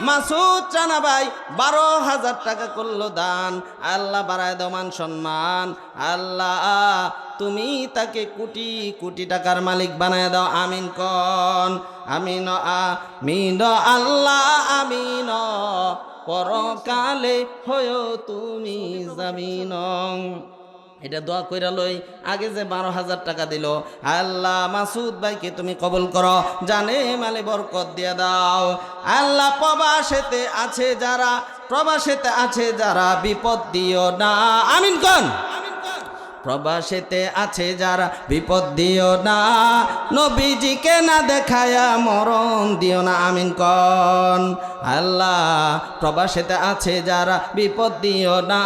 মাসুদ রানা ভাই বারো হাজার টাকা করল দান। আল্লাহ বাড়ায় দাও মান সম্মান। আল্লাহ, তুমি তাকে কোটি কোটি টাকার মালিক বানায় দাও। আমিন কন। আমিন আমিন, আল্লাহ, আমিন। পরকালে হয়েও তুমি জামিন। এটা দোয়া কইরা লই, আগে যে বারো হাজার টাকা দিল, আল্লাহ মাসুদ ভাইকে তুমি কবল করো, জানে মালে বরকত দিয়ে দাও। আল্লাহ প্রবাসেতে আছে যারা, প্রবাসেতে আছে যারা, বিপদ দিও না। আমিন কন। প্রবাসেতে আছে যারা, বিপদ দিও না। নবীজিকে না দেখায়া মরণ দিও না, আমিন কন। আল্লাহ, প্রবাসেতে আছে যারা, বিপদ দিও না।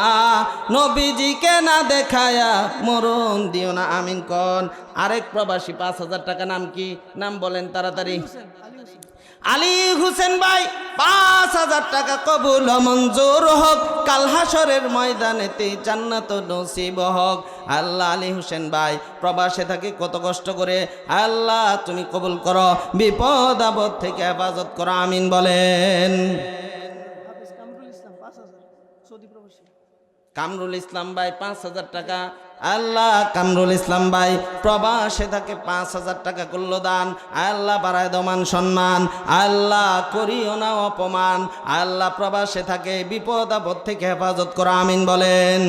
নবীজিকে না দেখায়া মরণ দিও না, আমিন কন। আরেক প্রবাসী, পাঁচ হাজার টাকা নাম কি? নাম বলেন তাড়াতাড়ি। আলী হুসেন ভাই পাঁচ হাজার টাকা কবুল মঞ্জুর হোক। কাল হাসরের ময়দানেতে জান্নাত নসিব হোক। আল্লাহ আলী হুসেন ভাই প্রবাসে থাকে কত কষ্ট করে। আল্লাহ তুমি কবুল করো। বিপদ আপদ থেকে হেফাজত করো আমিন বলেন। কামরুল ইসলাম ভাই পাঁচ হাজার টাকা আল্লাহ কামরুল ইসলাম ভাই, প্রবাসে থাকে পাঁচ হাজার টাকা করল দান। আল্লাহ বাড়ায় দমান সম্মান। আল্লাহ করিও না অপমান। আল্লাহ প্রবাসে থাকে, বিপদ আপদ থেকে হেফাজত করো, আমিন বলেন।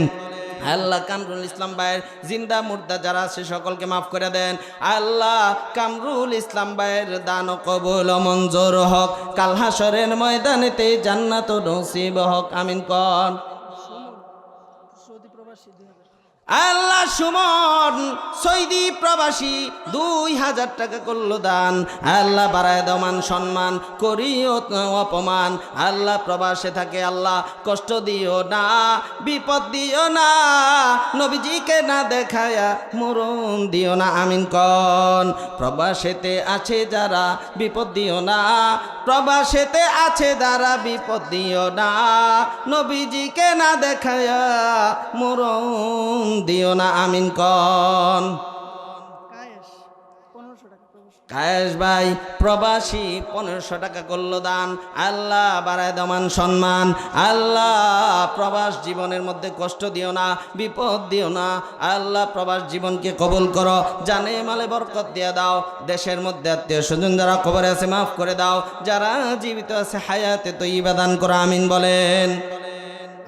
আল্লাহ কামরুল ইসলাম ভাইয়ের জিন্দা মুর্দা যারা আছে, সকলকে মাফ করে দেন। আল্লাহ কামরুল ইসলাম ভাইয়ের দান কবুল মঞ্জুর হক। কাল হাসরের ময়দানেতে জান্নাত নসিব হক, আমিন কন সুমন সৌদি প্রবাসী দুই হাজার আল্লাহ সুমন সৈদি প্রবাসী দুই হাজার টাকা করল দান। আল্লাহ বাড়ায় দমান সম্মান, করিও অপমান। আল্লাহ প্রবাসে থাকে, আল্লাহ কষ্ট দিও না, বিপদ দিও না, নবীজিকে না দেখায়া মরণ দিও না। আমিন কন, প্রবাসেতে আছে যারা বিপদ দিও না, প্রবাসেতে আছে যারা বিপদ দিও না, নবীজিকে না দেখায়া মরণ দিও না আমিন কন। কায়েস প্রবাসী ভাই প্রবাসী পনেরোশো টাকা করল দান। আল্লাহ বাড়ায় দমান সম্মান। আল্লাহ প্রবাস জীবনের মধ্যে কষ্ট দিও না বিপদ দিও না। আল্লাহ প্রবাস জীবনকে কবুল করো জানে মালে বরকত দিয়ে দাও। দেশের মধ্যে আত্মীয় স্বজন যারা কবরে আছে মাফ করে দাও। যারা জীবিত আছে হায়াতে তো ইবাদান করো আমিন বলেন।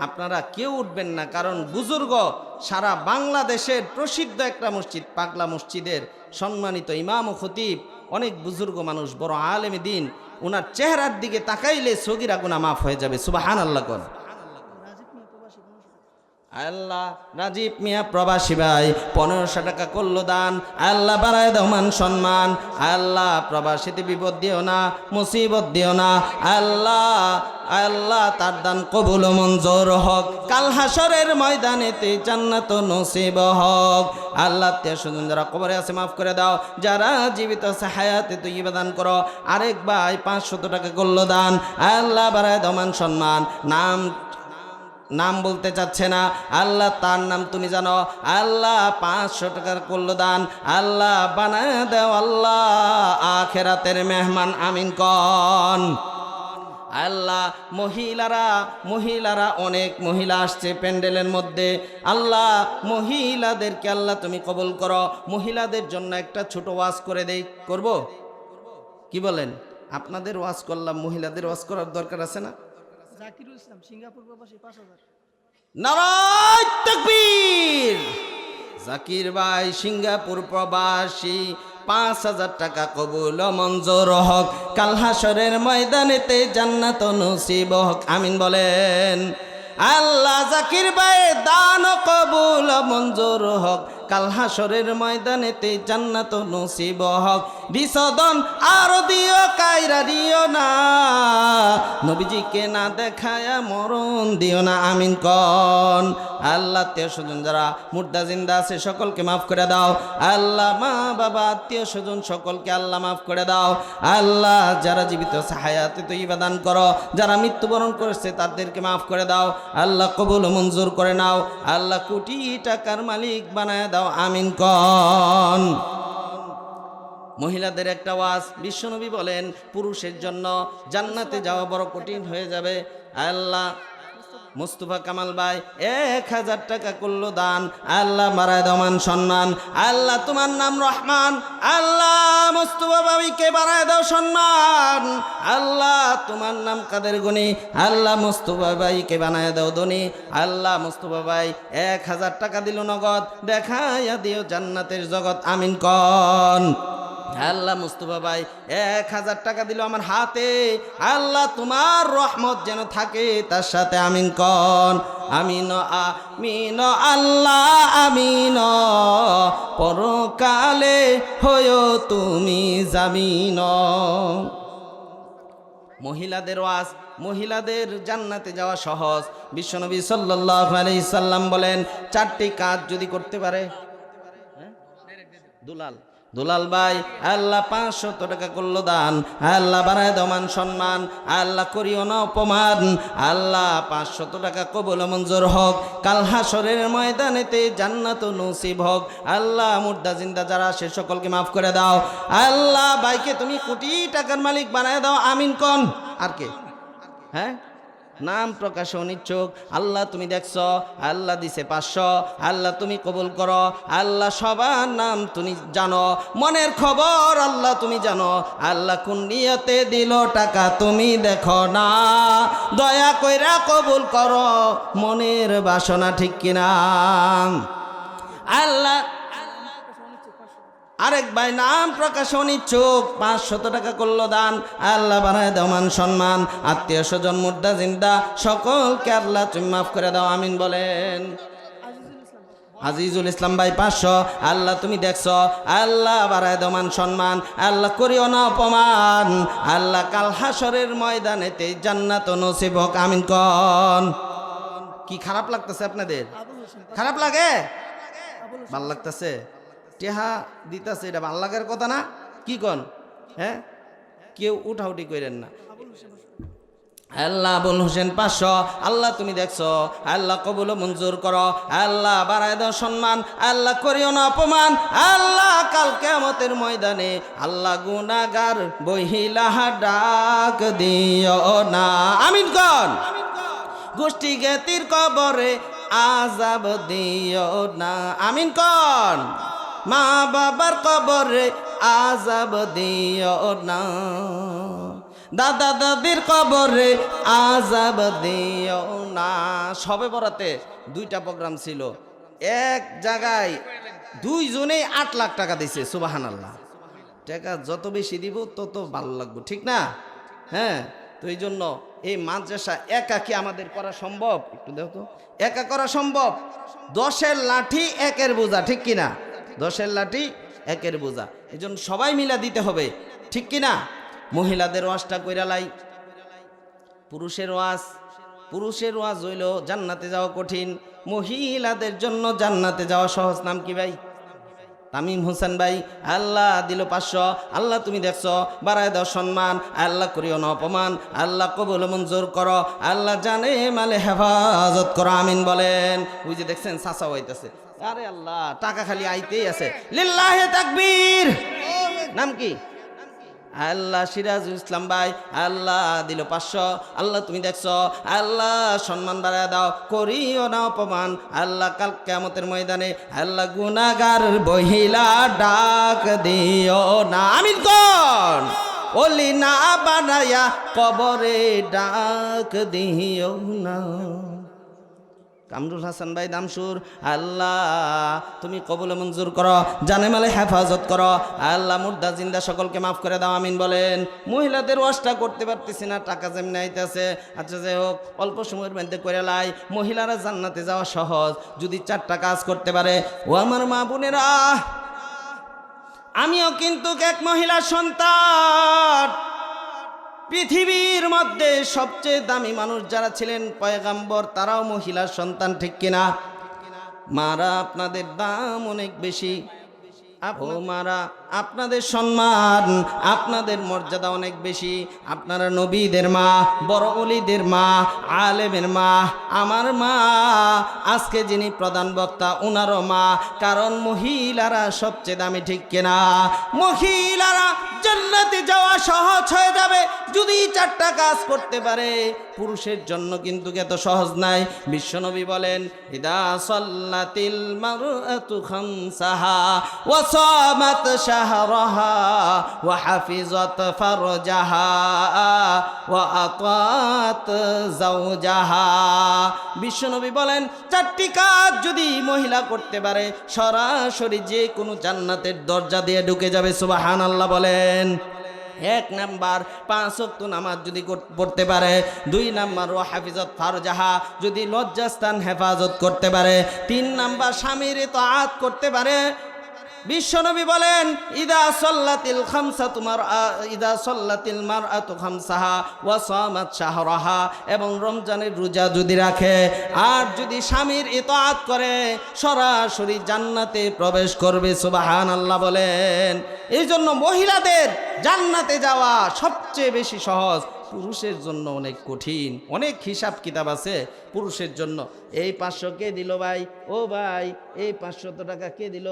আপনারা কেউ উঠবেন না, কারণ বুজুর্গ সারা বাংলাদেশের প্রসিদ্ধ একটা মসজিদ, পাগলা মসজিদের সম্মানিত ইমাম ও খতিব। অনেক বুজুর্গ মানুষ, বড় আলেমে দিন ওনার চেহারার দিকে তাকাইলে সগিরা গুনা মাফ হয়ে যাবে সুবাহান আল্লাহ কর রাজীব মিয়া প্রবাসী পনেরোশো আল্লাহ রাজীব মিয়া প্রবাসী ভাই, পনেরোশো টাকা করল দান, আল্লাহ বাড়ায় দাও মান সম্মান, আল্লাহ প্রবাসীতে বিপদ দিও না, মুসিবত দিও না, আল্লাহ আল্লাহ তার দান কবুল মঞ্জুর হক, কাল হাসরের ময়দানেতে জান্নাত নসিব হক। আল্লাহ তে শুনুন যারা কবরে আছে, মাফ করে দাও, যারা জীবিত আছে, হায়াতে তুই দান করো। আরেক ভাই পাঁচশত টাকা করল দান, আল্লাহ বাড়ায় দাও মান সম্মান, নাম নাম বলতে চাচ্ছে না। আল্লাহ তার নাম তুমি জানো। আল্লাহ পাঁচশো টাকার করল দান আল্লাহ বানায় দেও আল্লাহ। আখেরাতের মেহমান আমিন কন। আল্লাহ, মহিলারা মহিলারা অনেক মহিলা আসছে প্যান্ডেলের মধ্যে। আল্লাহ, মহিলাদেরকে আল্লাহ তুমি কবল করো। মহিলাদের জন্য একটা ছোট ওয়াজ করে দেই। করব? কি বলেন? আপনাদের ওয়াজ করলাম, মহিলাদের ওয়াজ করার দরকার আছে না? জাকিরুল ইসলাম সিঙ্গাপুর প্রবাসী, পাঁচ হাজার। তকবীর। জাকির ভাই, সিঙ্গাপুর প্রবাসী, পাঁচ হাজার টাকা কবুল মঞ্জুর হক। কালহাসরের ময়দানেতে জান্নাত নসিব হক। আমিন বলেন, আল্লাহ জাকির ভাই দান কবুল মঞ্জুর হক, কাল হাসরের ময়দানেতে জান্নাত নসিব হক। বিসদন আর দিও কায়রা দিও না, নবীজিকে না দেখায়া মরণ দিও না, আমিন কন। আল্লাহ আত্মীয় স্বজন যারা মুর্দা জিন্দা আছে, সকলকে মাফ করে দাও। আল্লাহ মা বাবা আত্মীয় স্বজন সকলকে আল্লাহ মাফ করে দাও। আল্লাহ যারা জীবিত আছে তো ইবাদান করো। যারা মৃত্যুবরণ করেছে, তাদেরকে মাফ করে দাও। আল্লাহ কবুল মঞ্জুর করে নাও। আল্লাহ কোটি টাকার মালিক বানায় দাও, আমিন কন। মহিলাদের একটা ওয়াজ, বিশ্বনবী বলেন, পুরুষের জন্য জান্নাতে যাওয়া বড় কঠিন হয়ে যাবে। আল্লাহ মুস্তফা কামাল ভাই, এক হাজার টাকা করল দান। আল্লাহ মারায় দমান সম্মান। আল্লাহ তোমার নাম রহমান। আল্লাহ মুস্তফা বাবিকে বাড়ায় দাও সম্মান। আল্লাহ তোমার নাম কাদের গুনি আল্লাহ মুস্তফা ভাইকে বানায় দাও ধনী। আল্লাহ মুস্তফা ভাই, এক হাজার টাকা দিল নগদ। দেখাইয়া দিও জান্নাতের জগৎ আমিন কন। আল্লাহ মুস্তফা ভাই, এক হাজার টাকা দিল আমার হাতে। আল্লাহ তোমার রহমত যেন থাকে, তার সাথে আমিন কন। আমিন আমিন, আল্লাহ, আমিন। পরকালে হয়ো তুমি জামিন। মহিলাদের ওয়াজ, মহিলাদের জান্নাতে যাওয়া সহজ। বিশ্বনবী সাল্লাল্লাহু আলাইহি সাল্লাম বলেন, চারটি কাজ যদি করতে পারে হ্যাঁ? দুলাল। দুলাল ভাই, আল্লাহ পাঁচশত টাকা করল দান, আল্লাহ বাড়ায় দমান সম্মান, আল্লাহ করিও না অপমান, আল্লাহ পাঁচশত টাকা কবল মঞ্জুর হোক। কাল হাসরের ময়দানেতে জান্নাত নসিব হোক। আল্লাহ মুর্দা জিন্দা যারা সে সকলকে মাফ করে দাও। আল্লাহ ভাইকে তুমি কোটি টাকার মালিক বানায় দাও, আমিন কন। আর কে? হ্যাঁ? নাম প্রকাশে অনিচ্ছুক আল্লাহ তুমি দেখছ, আল্লাহ দিছে পাঁচশো, আল্লাহ তুমি কবুল করো, আল্লাহ সবার নাম তুমি জানো, মনের খবর আল্লাহ তুমি জানো, আল্লাহ কোন নিয়তে দিল টাকা তুমি দেখো না, দয়া কইরা কবুল করো, মনের বাসনা ঠিক কিনা। আল্লাহ আরেক ভাই নাম প্রকাশ অনিচ্ছুক, পাঁচশত টাকা করল দান, আল্লাহ বানায় দাও মান সম্মান, আত্মীয় স্বজন, মুর্দা, জিন্দা, সকলকে আল্লাহ তুমি মাফ করে দাও, আমিন বলেন। আজিজুল ইসলাম ভাই, পাঁচশো, আল্লাহ তুমি দেখছ, আল্লাহ বাড়ায় দাও মান সম্মান, আল্লাহ করিও না অপমান, আল্লাহ কাল হাসরের ময়দানেতে জান্নাত নসিব হোক, আমিন কন। কি খারাপ লাগতেছে আপনাদের? খারাপ লাগে? ভালো লাগতেছে? টেহা দিতেছে, এটা ভালো কথা না। কি কন? হ্যাঁ? কেউ উঠাউটি করেন না। আল্লাহ আবুল হোসেন পাঁচশো, আল্লাহ তুমি দেখছ। আল্লাহ কবুল মঞ্জুর করো। আল্লাহ বাড়ায় দাও সম্মান। আল্লাহ করিও না অপমান। আল্লাহ কাল কেমতের ময়দানে আল্লাহ গুনাগার বহিলা ডাক দিও না। আমিন কন? গোষ্ঠী জ্ঞাতির কবরে আজাব দিও না। আমিন কন? মা বাবার কবরে আজাব দিও না। দাদা দাদির কবরে আজাব দিও না। সবে বরাতে দুইটা প্রোগ্রাম ছিল। এক জায়গায় দুইজনেই আট লাখ টাকা দিছে সুবাহান আল্লাহ টাকা যত বেশি দিব, তত ভালো লাগবে, ঠিক না? হ্যাঁ তো এই জন্য এই মাদ্রাসা একা কি আমাদের করা সম্ভব? একটু দেখো একা করা সম্ভব? দশের লাঠি একের বোঝা, ঠিক কিনা? দশের লাঠি, একের বোঝা। এই জন্য সবাই মিলা দিতে হবে, ঠিক কিনা? মহিলাদের ওয়াজটা কইরা কইরালাই পুরুষের ওয়াজ পুরুষের ওয়াজ হইল জান্নাতে যাওয়া কঠিন। মহিলাদের জন্য জান্নাতে যাওয়া সহজ নাম কি ভাই? তামিম হোসেন ভাই, আল্লাহ দিল পাঁচশো, আল্লাহ তুমি দেখছ, বাড়ায় দাও সম্মান, আল্লাহ করিও না অপমান, আল্লাহ কবুল মঞ্জুর করো, আল্লাহ জানে মালে হেফাজত করো, আমিন বলেন। ওই যে দেখছেন চাষা হইতেছে। আরে আল্লাহ, টাকা খালি আইতেই আছে। লিল্লাহে তাকবীর। নাম কি? আল্লাহ সিরাজুল ইসলাম ভাই, আল্লাহ দিল পাঁচশো। আল্লাহ তুমি দেখছ, আল্লাহ সম্মান বাড়ায় দাও, করিও না অপমান। আল্লাহ কাল কেমতের ময়দানে আল্লাহ গুনাগার বহিলা ডাক দিও না। আমিন কন। ওলি না বানায়া কবরে ডাক দিও না। কামরুল হাসান ভাই দামসুর, আল্লাহ, তুমি কবুল মঞ্জুর করো, জানে মালে হেফাজত করো, আল্লাহ, মুর্দা জিন্দা সকলকে মাফ করে দাও, আমিন বলেন। মহিলাদের ওয়াশটা করতে পারতেছি না, টাকা যেমনি আইতেছে আচ্ছা যাই হোক, অল্প সময়ের মধ্যে করে লাই। মহিলারা জান্নাতে যাওয়া সহজ, যদি চারটা কাজ করতে পারে। ও আমার মা বোনেরা, আমিও কিন্তু এক মহিলা সন্তান। পৃথিবীর মধ্যে সবচেয়ে দামি মানুষ যারা ছিলেন পয়গাম্বর, তারাও মহিলার সন্তান, ঠিক কিনা? মারা আপনাদের দাম অনেক বেশি। ও মারা আপনাদের সম্মান, আপনাদের মর্যাদা অনেক বেশি। আপনারা নবীদের মা, বড় অলিদের মা, আলেমের মা, আমার মা, আজকে যিনি প্রধান বক্তা ওনারও মা, কারণ মহিলারা সবচেয়ে দামি ঠিক কেনা? মহিলারা জান্নাতে যাওয়া সহজ হয়ে যাবে যদি চারটা কাজ করতে পারে। পুরুষের জন্য কিন্তু এত সহজ নাই। বিশ্বনবী বলেন, ইদা সাল্লাতিল মারআতু খামসাহা ওয়া সামাত হাফিজাত ফারজাহা ওয়া আতাত যাওজাহা বিশ্বনবী বলেন, চারটি কাজ যদি মহিলা করতে পারে, সরাসরি যে কোনো জান্নাতের দরজা দিয়ে ঢুকে যাবে, সুবহানাল্লাহ বলেন। এক নাম্বার, পাঁচ অক্ত নামাজ যদি পড়তে পারে, দুই নাম্বার ও হাফিজত ফারজাহা যদি লজ্জাস্থান হেফাজত করতে পারে, তিন নাম্বার, স্বামীর তো আত করতে পারে বিশ্বনবী বলেন, ইদা সল্লাতিল খামসা তোমার ইদা সল্লাতিল মার আতু খামসাহা ওয়া সামাত শাহরাহা। এবং রমজানের রোজা যদি রাখে, আর যদি স্বামীর ইতাআত করে, সরাসরি জান্নাতে প্রবেশ করবে সুবাহান আল্লাহ বলেন। এই জন্য মহিলাদের জান্নাতে যাওয়া সবচেয়ে বেশি সহজ। পুরুষের জন্য অনেক কঠিন। অনেক হিসাব কিতাব আছে পুরুষের জন্য। এই পাঁচশো কে দিল ভাই? ও ভাই, এই পাঁচশত টাকা কে দিল?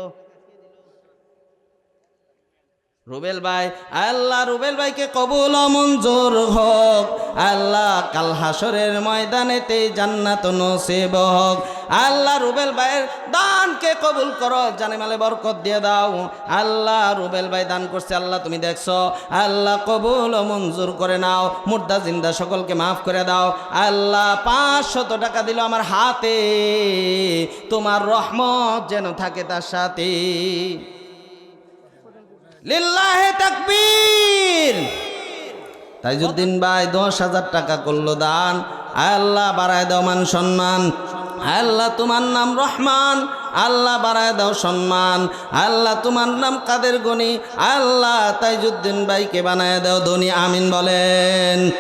রুবেল ভাই, আল্লাহ রুবেল ভাইকে কবুল মঞ্জুর হোক। আল্লাহ কাল হাসরের ময়দানেতে জান্নাত নসিব হোক। আল্লাহ রুবেল ভাইয়ের দানকে কবুল করো, জানে মালে বরকত দিয়ে দাও। আল্লাহ রুবেল ভাই দান করছে, আল্লাহ তুমি দেখছ। আল্লাহ কবুল মঞ্জুর করে নাও, মুর্দা জিন্দা সকলকে মাফ করে দাও। আল্লাহ পাঁচশত টাকা দিল আমার হাতে, তোমার রহমত যেন থাকে তার সাথে। লিল্লাহে তাকবীর। তাইজুদ্দিন ভাই দশ হাজার টাকা করল দান। আল্লাহ, বাড়ায় দাও মান সম্মান। আল্লাহ, তোমার নাম রহমান। আল্লাহ, বাড়ায় দাও সম্মান। আল্লাহ, তোমার নাম কাদের গনি? আল্লাহ, তাইজুদ্দিন ভাইকে বানায় দাও ধনী। আমিন বলেন।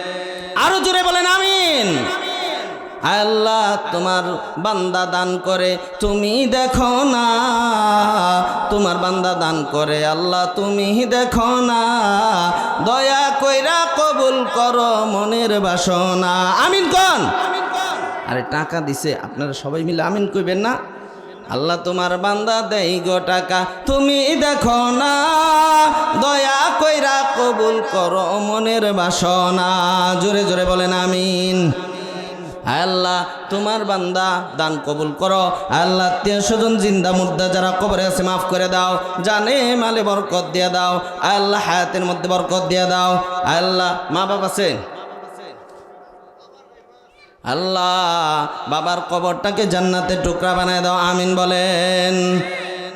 আরও জোরে বলেন, আমিন। আল্লাহ তোমার বান্দা দান করে, তুমি দেখো না। তোমার বান্দা দান করে, আল্লাহ তুমি দেখো না। দয়া কইরা কবুল করো মনের বাসনা। আমিন কন? আরে টাকা দিছে, আপনারা সবাই মিলে আমিন কইবেন না? আল্লাহ তোমার বান্দা দেই গো টাকা, তুমি দেখো না। দয়া কইরা কবুল করো মনের বাসনা। জোরে জোরে বলেন আমিন। আল্লাহ, তোমার বান্দা দান কবুল করো। আল্লাহ আত্মীয় জিন্দা মুর্দা যারা কবরে আছে, মাফ করে দাও। জানে, মালে বরকত দিয়ে দাও। আল্লাহ, হায়াতের মধ্যে বরকত দিয়ে দাও। আল্লাহ, মা বাবা আছে? আল্লাহ, বাবার কবরটাকে জান্নাতে টুকরা বানায় দাও, আমিন বলেন।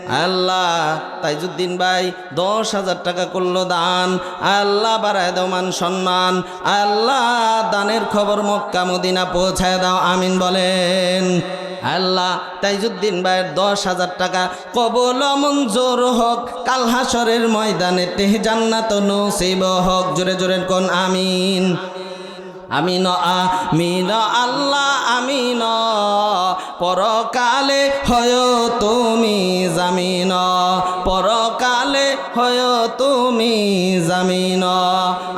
আল্লাহ তাইজুদ্দিন ভাই দশ হাজার টাকা করল দান। আল্লাহ বাড়ায় দাও মান সম্মান। আল্লাহ দানের খবর মক্কা মদিনা পৌঁছায় দাও, আমিন বলেন। আল্লাহ তাইজুদ্দিন ভাইয়ের দশ হাজার টাকা কবল মঞ্জুর হোক। কাল হাসরের ময়দানে তেহ জান্নাত নসিব হোক। জোরে জোরে কোন আমিন। আমিন আমিন, আল্লাহ আমিন। পরকালে হয় তুমি জামিন। পরকালে হয় তুমি জামিন।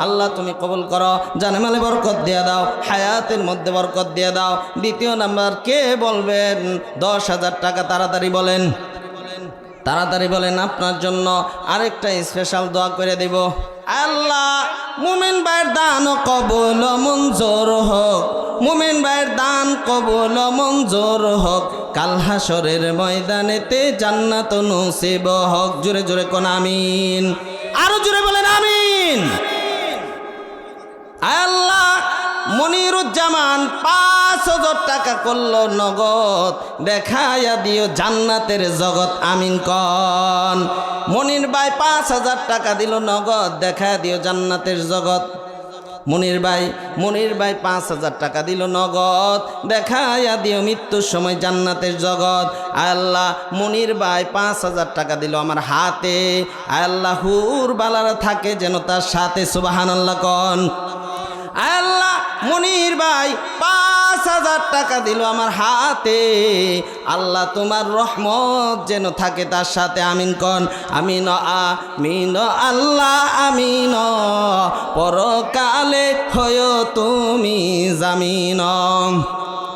আল্লাহ তুমি কবুল করো জানে মালে বরকত দিয়ে দাও, হায়াতের মধ্যে বরকত দিয়ে দাও। দ্বিতীয় নাম্বার কে বলবেন? দশ হাজার টাকা তাড়াতাড়ি বলেন। তাড়াতাড়ি বলেন আপনার জন্য আরেকটা স্পেশাল দোয়া করে দেব। আল্লাহ, মুমিন ভাইয়ের দান কবুল মঞ্জুর হোক। মুমিন ভাইয়ের দান কবুল মঞ্জুর হোক। কাল হাসরের ময়দানেতে জান্নাত নসিব হোক। জোরে জোরে কোন আমিন। আরও জোরে বলেন আমিন। আল্লাহ মনিরুজ্জামান পাঁচ হাজার টাকা করল নগদ। দেখাইয়া দিও, জান্নাতের জগৎ আমিন কন। মনির ভাই পাঁচ হাজার টাকা দিল নগদ। দেখা দিও, জান্নাতের জগৎ। মনির ভাই মনির ভাই পাঁচ হাজার টাকা দিল নগদ। দেখাইয়া দিও, মৃত্যুর সময় জান্নাতের জগৎ। আল্লাহ, মনির ভাই পাঁচ হাজার টাকা দিল আমার হাতে। আল্লাহ হুর বালারা থাকে যেন তার সাথে সুবাহান আল্লাহ কন। আল্লাহ মনির ভাই পাঁচ হাজার টাকা দিল আমার হাতে। আল্লাহ তোমার রহমত যেন থাকে তার সাথে, আমিন কন, আমিন আমিন, আল্লাহ, আমিন। পরকালে হয় তুমি জামিন।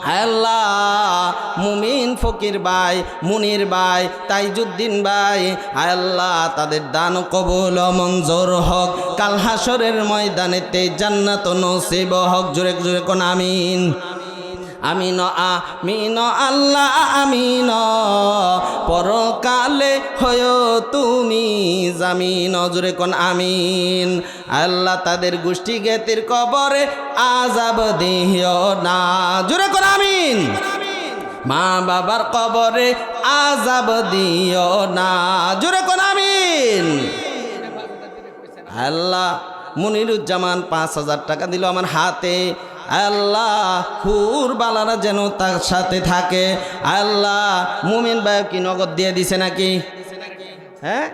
আল্লাহ মুমিন ফকির ভাই, মুনির ভাই, তাইজুদ্দিন ভাই আল্লাহ তাদের দান কবুল মঞ্জুর হক। কাল হাসরের ময়দানেতে জান্নাত নসিব হক। জোরে জোরে কোন আমিন? আমিন আমিন, আল্লাহ, আমিন। পরকালে হয় তুমি জামিন। জোরে কোন আমিন? আল্লাহ তাদের গোষ্ঠী জ্ঞাতির কবরে আজাব দিও না। জোরে কোন মা বাবার কবরে আজাব দিও না। জোরে কোন আমিন? আল্লাহ মনিরুজ্জামান পাঁচ হাজার টাকা দিল আমার হাতে। আল্লাহ হুর বালারা যেন তার সাথে থাকে। আল্লাহ মুমিন ভাই কি নগদ দিয়ে দিছে নাকি? হ্যাঁ?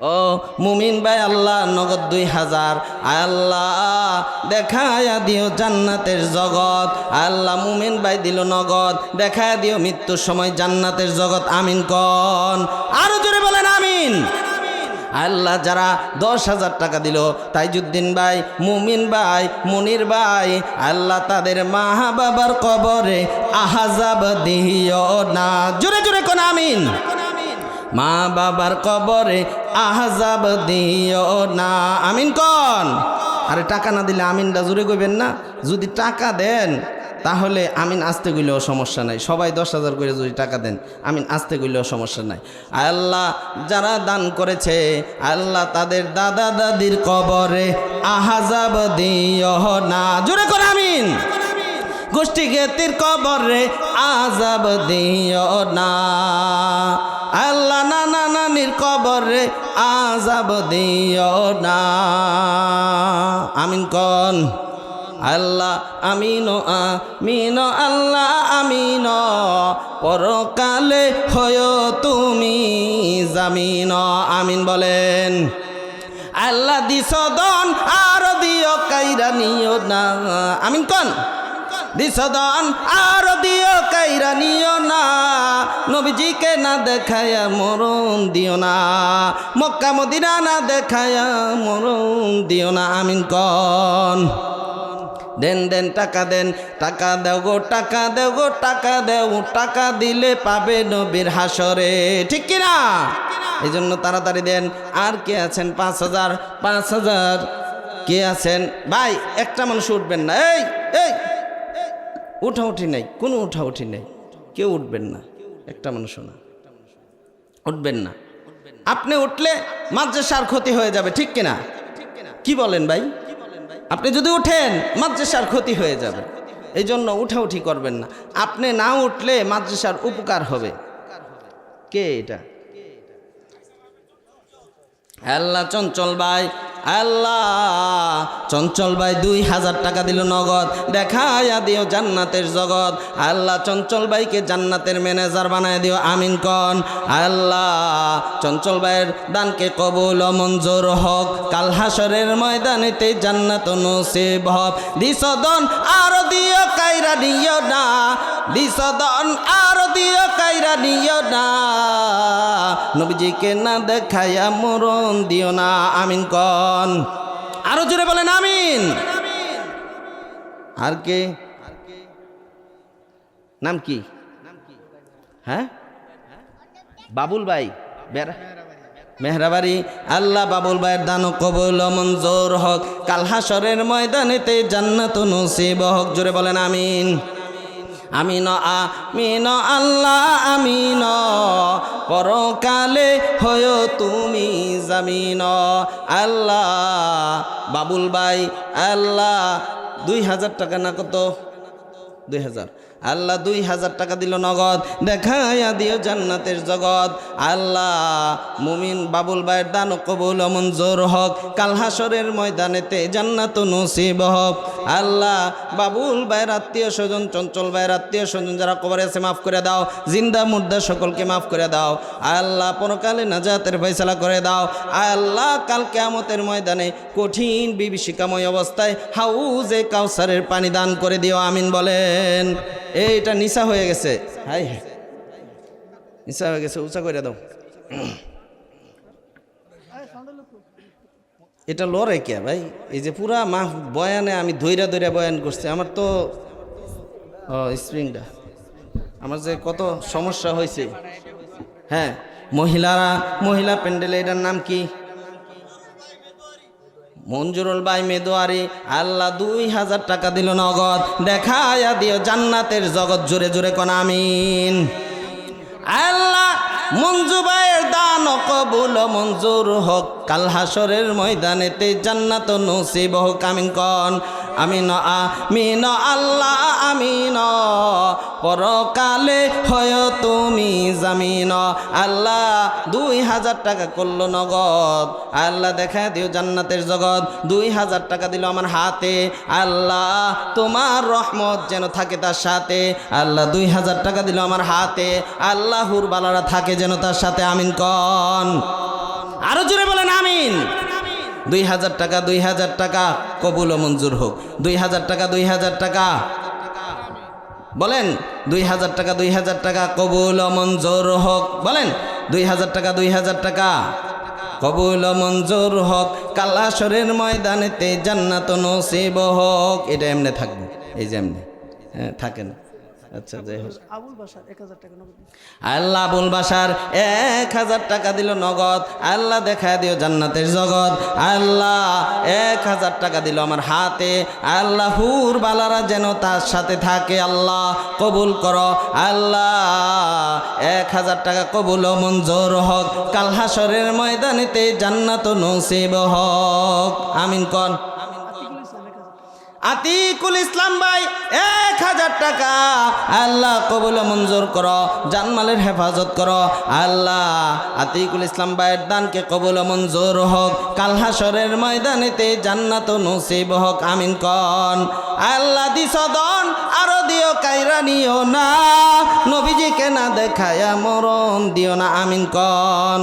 ও মুমিন ভাই, আল্লাহ নগদ দুই হাজার। আল্লাহ, দেখায়া দিও জান্নাতের জগৎ। আল্লাহ, মুমিন ভাই দিল নগদ। দেখায়া দিও মৃত্যুর সময় জান্নাতের জগৎ। আমিন কন। আরও জোরে বলেন আমিন। আল্লাহ, যারা দশ হাজার টাকা দিল, তাইজুদ্দিন ভাই, মুমিন ভাই, মুনির ভাই আল্লাহ, তাদের মা বাবার কবরে আহাজাব দিও না। জোরে জোরে কোন আমিন। মা বাবার কবরে আহজাব দিও না। আমিন কন? আরে টাকা না দিলে আমিনটা জুড়ে কইবেন না। যদি টাকা দেন, তাহলে আমিন আসতে গেলেও সমস্যা নাই। সবাই দশ হাজার করে যদি টাকা দেন, আমিন আসতে গেলেও সমস্যা নাই। আল্লাহ যারা দান করেছে, আল্লাহ তাদের দাদা দাদির কবরে আহাজাব দিও না। জুড়ে করে আমিন। গোষ্ঠী গেতির কবরে আজাব দিও না। আল্লাহ নানা নানির কবরে আজাব দিও না। আমিন কন? আল্লাহ আমিন আমিন আল্লাহ আমিন পরকালে হয় তুমি জামিন আমিন বলেন। আল্লাহ দিস দন আর দিও কাইরা নিও না। আমিন কন? দিসদন আর দিও কাইরা নিও না। নবীজিকে না দেখায়া মরণ দিও না। মক্কা মদিনা না দেখায়া মরণ দিও না। আমিন কন। দেন দেন, টাকা দেন। টাকা দেও গো, টাকা দেও গো, টাকা দেও। টাকা দিলে পাবে নবীর হাসরে ঠিক কিনা? এই জন্য তাড়াতাড়ি দেন। আর কে আছেন? পাঁচ হাজার পাঁচ হাজার। কে আছেন? ভাই, একটা মানুষ উঠবেন না। এই এই। উঠা উঠি নাই, কোনো উঠা উঠি নেই। কেউ উঠবেন না, একটা মানুষ না। উঠবেন না। আপনি উঠলে মাদ্রাসার ক্ষতি হয়ে যাবে, ঠিক কিনা? কি বলেন ভাই? আপনি যদি উঠেন, মাদ্রাসার ক্ষতি হয়ে যাবে। এই জন্য উঠাউঠি করবেন না। আপনি না উঠলে মাদ্রাসার উপকার হবে। কে এটা? আল্লাহ চঞ্চল ভাই। আল্লাহ, চঞ্চল ভাই দুই হাজার টাকা দিল নগদ। দেখায়া দিও জান্নাতের জগৎ। আল্লাহ, চঞ্চল ভাইকে জান্নাতের ম্যানেজার বানায় দিও, আমিন কন। আল্লাহ, চঞ্চল ভাইয়ের দানকে কবুল মঞ্জুর হক। কাল হাসরের ময়দানেতে জান্নাত নসিব হক। দিসদন আর দিও কাইরা দিও না। দিসদন আর দিও কাইরা দিও না। নবীজিকে না দেখায়া মরণ দিও না। আমিন কন। আরও জোরে বলেন আমিন। আর কে? নাম কি? হ্যাঁ? বাবুল ভাই। বেড়া মেহরাবাড়ি। আল্লাহ বাবুল ভাইয়ের দান কবুল মঞ্জুর হক। কাল হাসরের ময়দানেতে জান্নাত নসিব হক। জোরে বলেন আমিন। আমিন আমিন, আল্লাহ আমিন। পরকালে হয় তুমি জামিন। আল্লাহ, বাবুল ভাই, আল্লাহ, দুই হাজার টাকা না কত? দুই হাজার। আল্লাহ দুই হাজার টাকা দিল নগদ, দেখাইয়া দিও জান্নাতের জগৎ। আল্লাহ মুমিন বাবুল ভাইয়ের দান কবুল মঞ্জুর হক। কালহাসরের ময়দানেতে জান্নাত নসিব হক। আল্লাহ বাবুল ভাইয়ের আত্মীয় স্বজন, চঞ্চল ভাইয়ের আত্মীয় স্বজন যারা কবরে আছে, মাফ করে দাও। জিন্দা মুর্দা সকলকে মাফ করে দাও। আল্লাহ পরকালে নাজাতের ফয়সালা করে দাও। আল্লাহ কাল কেয়ামতের ময়দানে কঠিন বিভীষিকাময় অবস্থায় হাউজে কাউসারের পানি দান করে দিও। আমিন বলেন। এইটা নিশা হয়ে গেছে। হাই নিশা হয়ে গেছে, উঁচা করে দাও। এটা লড়ে কে ভাই? এই যে পুরা মা বয়ানে আমি ধৈরা ধৈরা বয়ান করছি, আমার তো স্প্রিংটা। আমার যে কত সমস্যা হয়েছে। হ্যাঁ মহিলারা, মহিলা প্যান্ডেল এটার নাম কি? মঞ্জুরুল বাই মেদোয়ারি, আল্লাহ দুই হাজার টাকা দিল নগদ। দেখায়া দিও জান্নাতের জগৎ জুড়ে জুড়ে কোন আমিন। আল্লাহ মঞ্জু ভাইয়ের দান কবুল, মঞ্জুর হোক। কাল হাসরের ময়দানেতে জান্নাত নসিব হোক, আমিন কন। আমিন আমিন, আল্লাহ আমিন। পরকালে হয় তুমি জামিন। আল্লাহ দুই হাজার টাকা করল নগদ। আল্লাহ দেখা দিও জান্নাতের জগৎ। দুই হাজার টাকা দিল আমার হাতে। আল্লাহ তোমার রহমত যেন থাকে তার সাথে। আল্লাহ দুই হাজার টাকা দিল আমার হাতে। আল্লাহর বালারা থাকে যেন তার সাথে। আমিন কন। আরও জোরে বলেন আমিন। দুই হাজার টাকা, দুই হাজার টাকা, কবুল ও মঞ্জুর হোক। দুই হাজার টাকা, দুই হাজার টাকা। বলেন, দুই হাজার টাকা, দুই হাজার টাকা, কবুল ও মঞ্জুর হোক। বলেন, দুই হাজার টাকা, দুই হাজার টাকা। কবুল মঞ্জুর হোক। কালাসরের ময়দানেতে জান্নাত নসিব হোক। এটা এমনি থাকবে। এই যে এমনি। হ্যাঁ থাকে না আচ্ছা যাই হোক। আবুল বাসার এক হাজার টাকা নগদ। আল্লাহ বুল বাসার এক হাজার টাকা দিল নগদ। আল্লাহ দেখা দিও জান্নাতের জগৎ। আল্লাহ এক হাজার টাকা দিল আমার হাতে। আল্লাহ হুর বালারা যেন তার সাথে থাকে। আল্লাহ কবুল করো। আল্লাহ এক হাজার টাকা কবুল ও মঞ্জুর হক। কাল হাসরের ময়দানেতে জান্নাত নসিব হক। আমিন কন। আতিকুল ইসলাম ভাই, এক হাজার টাকা। আল্লাহ কবুল মঞ্জুর করো, জানমালের হেফাজত করো। আল্লাহ আতিকুল ইসলাম ভাইয়ের দানকে কবুল মঞ্জুর হোক। কালহাসরের ময়দানেতে জান্নাত নসিব হোক, আমিন কন। আল্লাহ দিস দন আরও দিও কাইরা নিও না। নবীজিকে না দেখায়া মরণ দিও না, আমিন কন।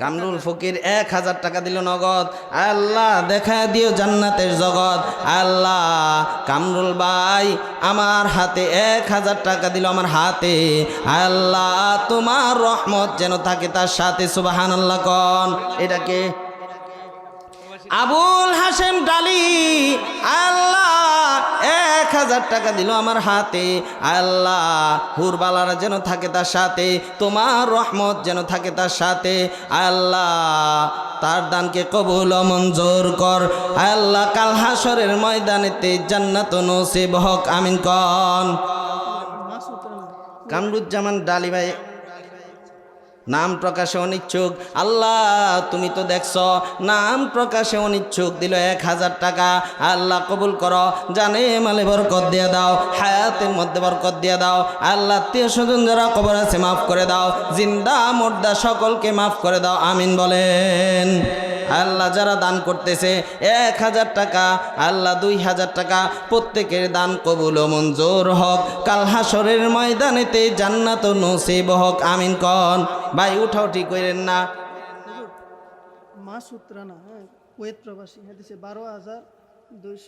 কামরুল ফকির এক হাজার টাকা দিল নগদ। আল্লাহ দেখা দিও জান্নাতের জগৎ। আল্লাহ, কামরুল ভাই, আমার হাতে এক হাজার টাকা দিল আমার হাতে। আল্লাহ, তোমার রহমত যেন থাকে তার সাথে সুবাহান আল্লাহ কন এটাকে আবুল হাসেম ডালি। আল্লাহ হাজার টাকা দিল আমার হাতে। আল্লাহ, হুরবালারা যেন থাকে তার সাথে, তোমার রহমত যেন থাকে তার সাথে। আল্লাহ, তার দানকে কবুল মঞ্জুর কর। আল্লাহ, কাল হাসরের ময়দানেতে জান্নাত নসিব হক, আমিন কন। কামরুজ্জামান ডালি ভাই নাম প্রকাশে অনিচ্ছুক আল্লাহ, তুমি তো দেখছ, নাম প্রকাশে অনিচ্ছুক দিল এক হাজার টাকা। আল্লাহ, কবুল কর। জানে মালে বরকত দিয়ে দাও। হায়াতের মধ্যে বরকত দিয়ে দাও। আল্লাহ, আত্মীয় স্বজন যারা কবর আছে, মাফ করে দাও। জিন্দা মুর্দা সকলকে মাফ করে দাও। আমিন বলেন। আল্লাহ যারা দান করতেছে, এক হাজার টাকা, আল্লাহ দুই হাজার টাকা, প্রত্যেকের দান কবুল মঞ্জুর হক। কাল হাসরের ময়দানেতে জান্নাত নসিব হক, আমিন কন। ভাই, উঠাও ঠিক করেন না। মাস রানা হ্যাঁ কুয়েত প্রবাসী হ্যাঁ বারো হাজার দুইশো